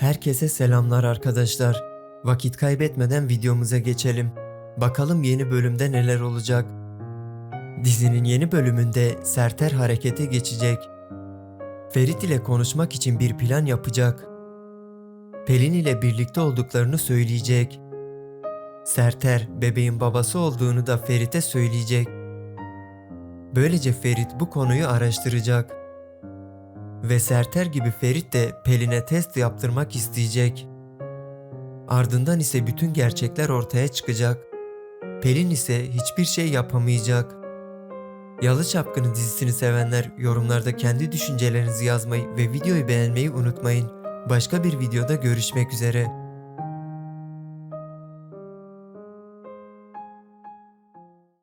Herkese selamlar arkadaşlar. Vakit kaybetmeden videomuza geçelim. Bakalım yeni bölümde neler olacak. Dizinin yeni bölümünde Serter harekete geçecek. Ferit ile konuşmak için bir plan yapacak. Pelin ile birlikte olduklarını söyleyecek. Serter bebeğin babası olduğunu da Ferit'e söyleyecek. Böylece Ferit bu konuyu araştıracak. Ve Serter gibi Ferit de Pelin'e test yaptırmak isteyecek. Ardından ise bütün gerçekler ortaya çıkacak. Pelin ise hiçbir şey yapamayacak. Yalı Çapkını dizisini sevenler yorumlarda kendi düşüncelerinizi yazmayı ve videoyu beğenmeyi unutmayın. Başka bir videoda görüşmek üzere.